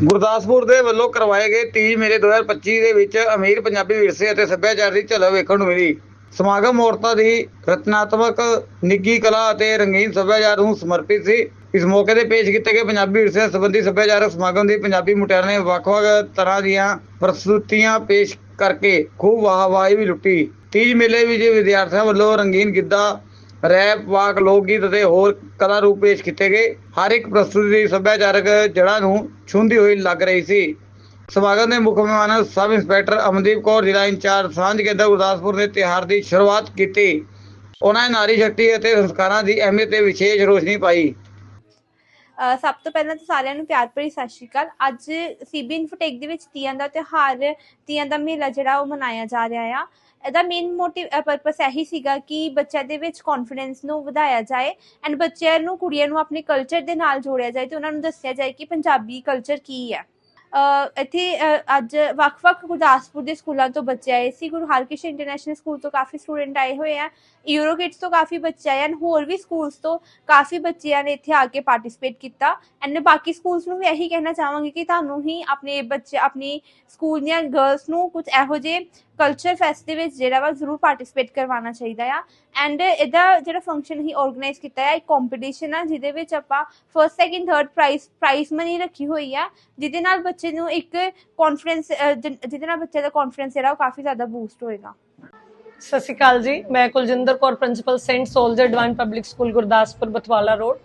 ਗੁਰਦਾਸਪੁਰ ਦੇ ਵੱਲੋਂ ਕਰਵਾਏ ਗਏ ਤੀਜ ਮੇਲੇ 2025 ਦੇ ਵਿੱਚ ਅਮੀਰ ਪੰਜਾਬੀ ਵਿਰਸੇ ਅਤੇ ਸੱਭਿਆਚਾਰ ਦੀ ਝਲਕ ਵੇਖਣ ਨੂੰ ਮਿਲੀ। ਸਮਾਗਮ ਔਰਤਾਂ ਦੀ ਰਚਨਾਤਮਕ ਨਿੱਗੀ ਕਲਾ ਅਤੇ ਰੰਗੀਨ ਸੱਭਿਆਚਾਰ ਨੂੰ ਸਮਰਪਿਤ ਸੀ। ਇਸ ਮੌਕੇ ਤੇ ਪੇਸ਼ ਕੀਤੇ ਗਏ ਪੰਜਾਬੀ ਵਿਰਸੇ ਸੰਬੰਧੀ ਸੱਭਿਆਚਾਰਕ ਸਮਾਗਮ ਦੀ ਪੰਜਾਬੀ ਮੁਟਿਆਰਾਂ ਨੇ ਵੱਖ-ਵੱਖ ਤਰ੍ਹਾਂ ਦੀਆਂ ਪ੍ਰਸਤੁਤੀਆਂ ਪੇਸ਼ ਕਰਕੇ ਖੂਬ ਵਾਹਵਾਹੀ ਵੀ ਲੁੱਟੀ। ਤੀਜ ਮੇਲੇ ਵਿੱਚ ਵਿਦਿਆਰਥੀਆਂ ਵੱਲੋਂ ਰੰਗੀਨ ਗਿੱਧਾ ਰੈਪ, ਵਾਕ, ਲੋਕ ਗੀਤ ਅਤੇ ਹੋਰ ਕਲਾ ਰੂਪ ਪੇਸ਼ ਕੀਤੇ ਗਏ। ਹਰ ਇੱਕ ਪ੍ਰਸਤੁਤੀ ਦੀ ਸੱਭਿਆਚਾਰਕ ਜੜ੍ਹਾਂ ਨੂੰ ਛੂੰਹਦੀ ਹੋਈ ਲੱਗ ਰਹੀ ਸੀ। ਸਮਾਗਮ ਦੇ ਮੁੱਖ ਮਹਿਮਾਨ ਸਬ ਇੰਸਪੈਕਟਰ ਅਮਨਦੀਪ ਕੌਰ, ਜ਼ਿਲ੍ਹਾ ਇੰਚਾਰਜ ਸਾਂਝ ਕੇਂਦਰ ਗੁਰਦਾਸਪੁਰ ਨੇ ਤਿਉਹਾਰ ਦੀ ਸ਼ੁਰੂਆਤ ਕੀਤੀ। ਉਹਨਾਂ ਨੇ ਨਾਰੀ ਸ਼ਕਤੀ ਅਤੇ ਸੰਸਕਾਰਾਂ ਦੀ ਅਹਿਮੀਅਤ ਤੇ ਵਿਸ਼ੇਸ਼ ਰੋਸ਼ਨੀ ਪਾਈ। ਸਭ ਤੋਂ ਪਹਿਲਾਂ ਤਾਂ ਸਾਰਿਆਂ ਨੂੰ ਪਿਆਰ ਭਰੀ ਸਤਿ ਸ਼੍ਰੀ ਅਕਾਲ। ਅੱਜ ਸੀਬੀ ਇਨਫੋਟੇਕ ਦੇ ਵਿੱਚ ਤੀਆਂ ਦਾ ਤਿਉਹਾਰ, ਤੀਆਂ ਦਾ ਮੇਲਾ ਜਿਹੜਾ ਉਹ ਮਨਾਇਆ ਜਾ ਰਿਹਾ ਆ। ਇਹਦਾ ਮੇਨ ਮੋਟਿਵ ਪਰਪਸ ਇਹੀ ਸੀਗਾ ਕਿ ਬੱਚਿਆਂ ਦੇ ਵਿੱਚ ਕੌਨਫੀਡੈਂਸ ਨੂੰ ਵਧਾਇਆ ਜਾਏ ਐਂਡ ਬੱਚਿਆਂ ਨੂੰ, ਕੁੜੀਆਂ ਨੂੰ ਆਪਣੇ ਕਲਚਰ ਦੇ ਨਾਲ ਜੋੜਿਆ ਜਾਏ ਤੇ ਉਹਨਾਂ ਨੂੰ ਦੱਸਿਆ ਜਾਏ ਕਿ ਪੰਜਾਬੀ ਕਲਚਰ ਕੀ ਹੈ। ਇੱਥੇ ਅੱਜ ਵੱਖ-ਵੱਖ ਗੁਰਦਾਸਪੁਰ ਦੇ ਸਕੂਲਾਂ ਤੋਂ ਬੱਚੇ ਆਏ ਸੀ। ਗੁਰੂ ਹਰਕ੍ਰਿਸ਼ਨ ਇੰਟਰਨੈਸ਼ਨਲ ਸਕੂਲ ਤੋਂ ਕਾਫੀ ਸਟੂਡੈਂਟ ਆਏ ਹੋਏ ਆ। ਯੂਰੋ ਕਿਡਸ ਤੋਂ ਕਾਫੀ ਬੱਚੇ ਆਏ ਹਨ। ਹੋਰ ਵੀ ਸਕੂਲਸ ਤੋਂ ਕਾਫੀ ਬੱਚਿਆਂ ਨੇ ਇੱਥੇ ਆ ਕੇ ਪਾਰਟਿਸਿਪੇਟ ਕੀਤਾ। ਐਂਡ ਮੈਂ ਬਾਕੀ ਸਕੂਲਸ ਨੂੰ ਵੀ ਇਹੀ ਕਹਿਣਾ ਚਾਹਾਂਗੀ ਕਿ ਤੁਹਾਨੂੰ ਹੀ ਆਪਣੇ ਬੱਚੇ, ਆਪਣੀ ਸਕੂਲ ਦੀਆਂ ਗਰਲਸ ਨੂੰ ਕੁਝ ਇਹੋ ਜਿਹੇ ਕਲਚਰ ਫੈਸਟ ਦੇ ਵਿੱਚ ਜਿਹੜਾ ਵਾ ਜ਼ਰੂਰ ਪਾਰਟਿਸਿਪੇਟ ਕਰਵਾਉਣਾ ਚਾਹੀਦਾ ਆ। ਐਂਡ ਇਹਦਾ ਜਿਹੜਾ ਫੰਕਸ਼ਨ ਹੀ ਆਰਗੇਨਾਈਜ਼ ਕੀਤਾ ਹੈ ਇੱਕ ਕੰਪੀਟੀਸ਼ਨ ਆ, ਜਿਹਦੇ ਵਿੱਚ ਆਪਾਂ first second third prize prize money ਰੱਖੀ ਹੋਈ ਆ, ਜਿਹਦੇ ਨਾਲ ਬੱਚੇ ਨੂੰ ਇੱਕ ਕੌਨਫੀਡੈਂਸ ਜਿਹਦੇ ਨਾਲ ਬੱਚੇ ਦਾ ਕੌਨਫੀਡੈਂਸ ਜਿਹੜਾ ਉਹ ਕਾਫੀ ਜ਼ਿਆਦਾ ਬੂਸਟ ਹੋਏਗਾ। ਸਤਿ ਸ਼੍ਰੀ ਅਕਾਲ ਜੀ, ਮੈਂ Kuljinder Kaur principal Saint Soldier Divine Public School Gurdaspur Bathwala road.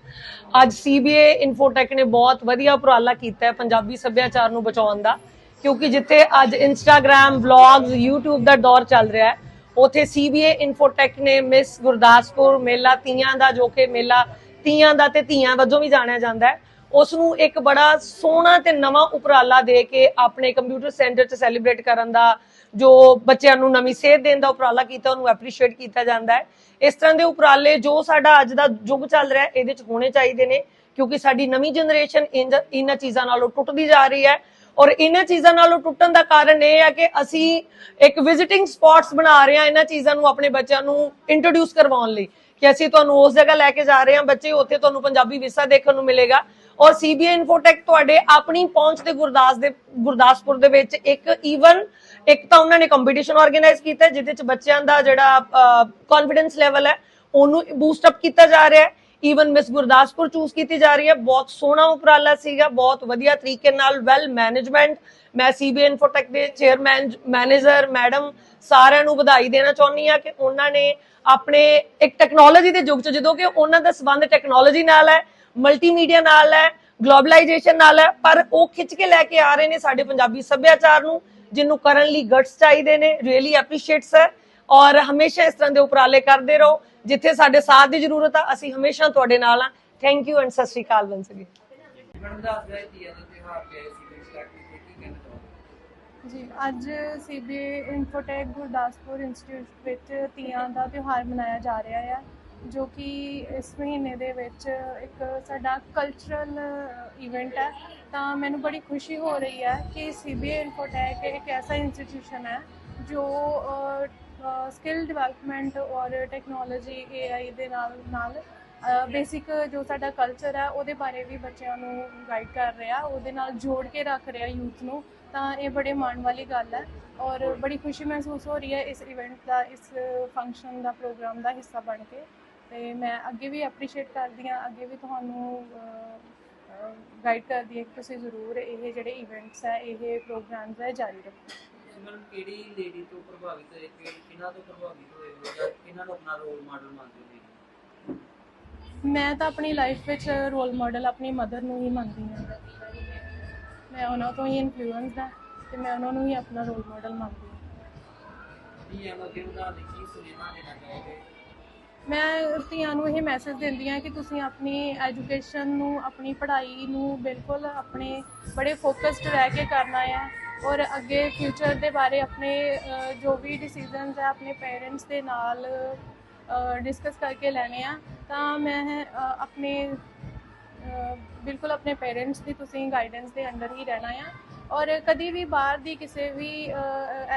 ਅੱਜ ਸੀਬੀਏ ਇਨਫੋਟੈਕ ਨੇ ਬਹੁਤ ਵਧੀਆ ਉਪਰਾਲਾ ਕੀਤਾ ਹੈ ਪੰਜਾਬੀ ਸੱਭਿਆਚਾਰ ਨੂੰ ਬਚਾਉਣ ਦਾ, ਕਿਉਂਕਿ ਜਿੱਥੇ ਅੱਜ ਇੰਸਟਾਗ੍ਰam ਵਲੌਗਸ YouTube ਦਾ ਦੌਰ ਚੱਲ ਰਿਹਾ ਹੈ ਉਥੇ ਸੀਬੀਏ ਇਨਫੋਟੈਕ ਨੇ ਮਿਸ ਗੁਰਦਾਸਪੁਰ ਮੇਲਾ, ਤੀਆਂ ਦਾ ਜੋ ਕਿ ਮੇਲਾ, ਤੀਆਂ ਦਾ ਤੇ ਧੀਆਂ ਵਜੋਂ ਵੀ ਜਾਣਿਆ ਜਾਂਦਾ ਹੈ। ਉਸ ਨੂੰ ਇੱਕ ਬੜਾ ਸੋਹਣਾ ਤੇ ਨਵਾਂ ਉਪਰਾਲਾ ਦੇ ਕੇ ਆਪਣੇ ਕੰਪਿਊਟਰ ਸੈਂਟਰ 'ਚ ਸੈਲੀਬ੍ਰੇਟ ਕਰਨ ਦਾ, ਜੋ ਬੱਚਿਆਂ ਨੂੰ ਨਵੀਂ ਸੇਧ ਦੇਣ ਦਾ ਉਪਰਾਲਾ ਕੀਤਾ, ਉਹਨੂੰ ਐਪਰੀਸ਼ੀਏਟ ਕੀਤਾ ਜਾਂਦਾ ਹੈ। ਇਸ ਤਰ੍ਹਾਂ ਦੇ ਉਪਰਾਲੇ ਜੋ ਸਾਡਾ ਅੱਜ ਦਾ ਯੁੱਗ ਚੱਲ ਰਿਹਾ, ਇਹਦੇ 'ਚ ਹੋਣੇ ਚਾਹੀਦੇ ਨੇ, ਕਿਉਂਕਿ ਸਾਡੀ ਨਵੀਂ ਜਨਰੇਸ਼ਨ ਇਹਨਾਂ ਚੀਜ਼ਾਂ ਨਾਲੋਂ ਟੁੱਟਦੀ ਜਾ ਰਹੀ ਹੈ। ਔਰ ਇਹਨਾਂ ਚੀਜ਼ਾਂ ਨਾਲੋਂ ਟੁੱਟਣ ਦਾ ਕਾਰਨ ਇਹ ਹੈ ਕਿ ਅਸੀਂ ਇੱਕ ਵਿਜ਼ਿਟਿੰਗ ਸਪੌਟਸ ਬਣਾ ਰਹੇ ਹਾਂ ਇਹਨਾਂ ਚੀਜ਼ਾਂ ਨੂੰ ਆਪਣੇ ਬੱਚਿਆਂ ਨੂੰ ਇੰਟਰੋਡਿਊਸ ਕਰਵਾਉਣ ਲਈ ਕਿ ਅਸੀਂ ਤੁਹਾਨੂੰ ਉਸ ਜਗ੍ਹਾ ਲੈ ਕੇ ਜਾ ਰਹੇ ਹਾਂ, ਬੱਚੇ, ਉੱਥੇ ਤੁਹਾਨੂੰ ਪੰਜਾਬੀ ਵਿਰਸਾ ਦੇਖਣ ਨੂੰ ਮਿਲੇਗਾ। ਔਰ ਸੀਬੀਆਈ ਇਨਫੋਟੈਕ ਤੁਹਾਡੇ ਆਪਣੀ ਪਹੁੰਚ ਤੇ ਗੁਰਦਾਸ ਦੇ, ਗੁਰਦਾਸਪੁਰ ਦੇ ਵਿੱਚ ਇੱਕ ਈਵਨ ਇੱਕ ਤਾਂ ਉਹਨਾਂ ਨੇ ਕੰਪੀਟੀਸ਼ਨ ਆਰਗੇਨਾਈਜ਼ ਕੀਤਾ, ਜਿਹਦੇ ਵਿੱਚ ਬੱਚਿਆਂ ਦਾ ਜਿਹੜਾ ਕੌਨਫੀਡੈਂਸ ਲੈਵਲ ਹੈ, ਉਹਨੂੰ ਬੂਸਟ ਅਪ ਕੀਤਾ ਜਾ ਰਿਹਾ ਹੈ। ਈਵਨ ਮਿਸ ਗੁਰਦਾਸਪੁਰ ਚੂਜ਼ ਕੀਤੀ ਜਾ ਰਹੀ ਹੈ। ਬਹੁਤ ਸੋਹਣਾ ਉਪਰਾਲਾ ਸੀਗਾ, ਬਹੁਤ ਵਧੀਆ ਤਰੀਕੇ ਨਾਲ ਵੈਲ ਮੈਨੇਜਮੈਂਟ ਮੈਂ ਸੀਬੀਆਈ ਇਨਫੋਟੈਕ ਦੇ ਚੇਅਰਮੈਨ ਮੈਨੇਜਰ ਮੈਡਮ ਸਾਰਿਆਂ ਨੂੰ ਵਧਾਈ ਦੇਣਾ ਚਾਹੁੰਦੀ ਆ ਕਿ ਉਹਨਾਂ ਨੇ ਆਪਣੇ ਇੱਕ ਟੈਕਨੋਲੋਜੀ ਦੇ ਯੁੱਗ ਚ ਜਦੋਂ ਕਿ ਉਹਨਾਂ ਦਾ ਸਬੰਧ ਟੈਕਨੋਲੋਜੀ ਨਾਲ ਹੈ ਮਲਟੀਮੀਡੀਆ ਨਾਲ ਹੈ ਗਲੋਬਲਾਈਜੇਸ਼ਨ ਨਾਲ ਹੈ, ਪਰ ਉਹ ਖਿੱਚ ਕੇ ਲੈ ਕੇ ਆ ਰਹੇ ਨੇ ਸਾਡੇ ਪੰਜਾਬੀ ਸੱਭਿਆਚਾਰ ਨੂੰ, ਜਿਹਨੂੰ ਕਰਨ ਲਈ ਗਟਸ ਚਾਹੀਦੇ ਨੇ ਰੀਅਲੀ ਐਪਰੀਸ਼ੀਏਟਸ ਹੈ। ਔਰ ਹਮੇਸ਼ਾ ਇਸ ਤਰ੍ਹਾਂ ਦੇ ਉਪਰਾਲੇ ਕਰਦੇ ਰਹੋ, ਜਿੱਥੇ ਸਾਡੇ ਸਾਥ ਦੀ ਜ਼ਰੂਰਤ ਆ, ਅਸੀਂ ਹਮੇਸ਼ਾ ਤੁਹਾਡੇ ਨਾਲ ਆ। ਥੈਂਕ ਯੂ ਐਂਡ ਸਤਿ ਸ਼੍ਰੀ ਅਕਾਲ ਵੰਸ ਅਗੇਨ ਸੀ ਸਟਾਰਟ ਕੀਤੀ ਜੀ, ਅੱਜ ਸੀਬੀਏ ਇਨਫੋਟੈਕ ਗੁਰਦਾਸਪੁਰ ਇੰਸਟੀਚਿਊਟ ਵਿੱਚ ਤੀਆਂ ਦਾ ਤਿਉਹਾਰ ਮਨਾਇਆ ਜਾ ਰਿਹਾ ਹੈ ਜੋ ਕਿ ਇਸ ਮਹੀਨੇ ਦੇ ਵਿੱਚ ਇੱਕ ਸਾਡਾ ਕਲਚਰਲ ਇਵੈਂਟ ਹੈ ਤਾਂ ਮੈਨੂੰ ਬੜੀ ਖੁਸ਼ੀ ਹੋ ਰਹੀ ਹੈ ਕਿ ਸੀਬੀਏ ਇਨਫੋਟੈਕ ਇੱਕ ਐਸਾ ਇੰਸਟੀਟਿਊਸ਼ਨ ਹੈ ਜੋ ਸਕਿੱਲ ਡਿਵੈਲਪਮੈਂਟ ਔਰ ਟੈਕਨੋਲੋਜੀ ਏਆਈ ਦੇ ਨਾਲ ਨਾਲ ਬੇਸਿਕ ਜੋ ਸਾਡਾ ਕਲਚਰ ਹੈ, ਉਹਦੇ ਬਾਰੇ ਵੀ ਬੱਚਿਆਂ ਨੂੰ ਗਾਈਡ ਕਰ ਰਿਹਾ, ਉਹਦੇ ਨਾਲ ਜੋੜ ਕੇ ਰੱਖ ਰਿਹਾ ਯੂਥ ਨੂੰ, ਤਾਂ ਇਹ ਬੜੇ ਮਾਣ ਵਾਲੀ ਗੱਲ ਹੈ ਔਰ ਬੜੀ ਖੁਸ਼ੀ ਮਹਿਸੂਸ ਹੋ ਰਹੀ ਹੈ ਇਸ ਇਵੈਂਟ ਦਾ, ਇਸ ਫੰਕਸ਼ਨ ਦਾ ਪ੍ਰੋਗਰਾਮ ਦਾ ਹਿੱਸਾ ਬਣ ਕੇ, ਤੇ ਮੈਂ ਅੱਗੇ ਵੀ ਐਪਰੀਸ਼ੀਏਟ ਕਰਦੀ ਹਾਂ, ਅੱਗੇ ਵੀ ਤੁਹਾਨੂੰ ਗਾਈਡ ਕਰਦੀ ਹਾਂ ਕਿ ਤੁਸੀਂ ਜ਼ਰੂਰ ਇਹ ਜਿਹੜੇ ਇਵੈਂਟਸ ਹੈ, ਇਹ ਪ੍ਰੋਗਰਾਮਸ ਹੈ, ਜਾਰੀ ਰੱਖੋ। ਮੈਡਮ ਕਿਹੜੀ ਲੇਡੀ ਤੋਂ ਪ੍ਰਭਾਵਿਤ ਹੋਏ ਕਿ ਕਿਹਨਾਂ ਤੋਂ ਪ੍ਰਭਾਵਿਤ ਹੋਏ ਹੋ ਜਾਂ ਕਿਹਨਾਂ ਨੂੰ ਆਪਣਾ ਰੋਲ ਮਾਡਲ ਮੰਨਦੇ ਹੋ ਮੈਂ ਤਾਂ ਆਪਣੀ ਲਾਈਫ ਵਿੱਚ ਰੋਲ ਮਾਡਲ ਆਪਣੀ ਮਦਰ ਨੂੰ ਹੀ ਮੰਨਦੀ ਹਾਂ। ਮੈਂ ਉਹਨਾਂ ਤੋਂ ਹੀ ਇਨਫਲੂਐਂਸਡ ਹਾਂ ਤੇ ਮੈਂ ਉਹਨਾਂ ਨੂੰ ਹੀ ਆਪਣਾ ਰੋਲ ਮਾਡਲ ਮੰਨਦੀ ਹਾਂ। ਤੀਆਂ ਦਾ ਦਿਨ ਦਾ ਕੀ ਸੁਨੇਹਾ ਦੇਣਾ ਚਾਹੋਗੇ? ਮੈਂ ਧੀਆਂ ਨੂੰ ਇਹ ਮੈਸੇਜ ਦਿੰਦੀ ਹਾਂ ਕਿ ਤੁਸੀਂ ਆਪਣੀ ਐਜੂਕੇਸ਼ਨ ਨੂੰ ਆਪਣੀ ਪੜ੍ਹਾਈ ਨੂੰ ਬਿਲਕੁਲ ਆਪਣੇ ਬੜੇ ਫੋਕਸਡ ਰਹਿ ਕੇ ਕਰਨਾ ਹੈ ਔਰ ਅੱਗੇ ਫਿਊਚਰ ਦੇ ਬਾਰੇ ਆਪਣੇ ਜੋ ਵੀ ਡਿਸੀਜਨਸ ਆ, ਆਪਣੇ ਪੇਰੈਂਟਸ ਦੇ ਨਾਲ ਡਿਸਕਸ ਕਰਕੇ ਲੈਣੇ ਆ, ਤਾਂ ਮੈਂ ਆਪਣੇ ਬਿਲਕੁਲ ਆਪਣੇ ਪੇਰੈਂਟਸ ਦੀ ਤੁਸੀਂ ਗਾਈਡੈਂਸ ਦੇ ਅੰਡਰ ਹੀ ਰਹਿਣਾ ਆ। ਔਰ ਕਦੀ ਵੀ ਬਾਹਰ ਦੀ ਕਿਸੇ ਵੀ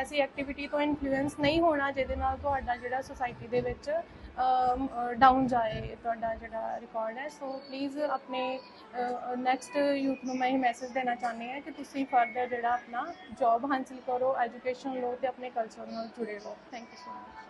ਐਸੀ ਐਕਟੀਵਿਟੀ ਤੋਂ ਇਨਫਲੂਐਂਸ ਨਹੀਂ ਹੋਣਾ ਜਿਹਦੇ ਨਾਲ ਤੁਹਾਡਾ ਜਿਹੜਾ ਸੋਸਾਇਟੀ ਦੇ ਵਿੱਚ ਡਾਊਨ ਜਾਏ, ਤੁਹਾਡਾ ਜਿਹੜਾ ਰਿਕਾਰਡ ਹੈ। ਸੋ ਪਲੀਜ਼ ਆਪਣੇ ਨੈਕਸਟ ਯੂਥ ਨੂੰ ਮੈਂ ਇਹ ਮੈਸੇਜ ਦੇਣਾ ਚਾਹੁੰਦੀ ਹਾਂ ਕਿ ਤੁਸੀਂ ਫਰਦਰ ਜਿਹੜਾ ਆਪਣਾ ਜੌਬ ਹਾਸਲ ਕਰੋ ਐਜੂਕੇਸ਼ਨ ਲਓ ਤੇ ਆਪਣੇ ਕਲਚਰ ਨਾਲ ਜੁੜੇ ਰਹੋ। Thank you so much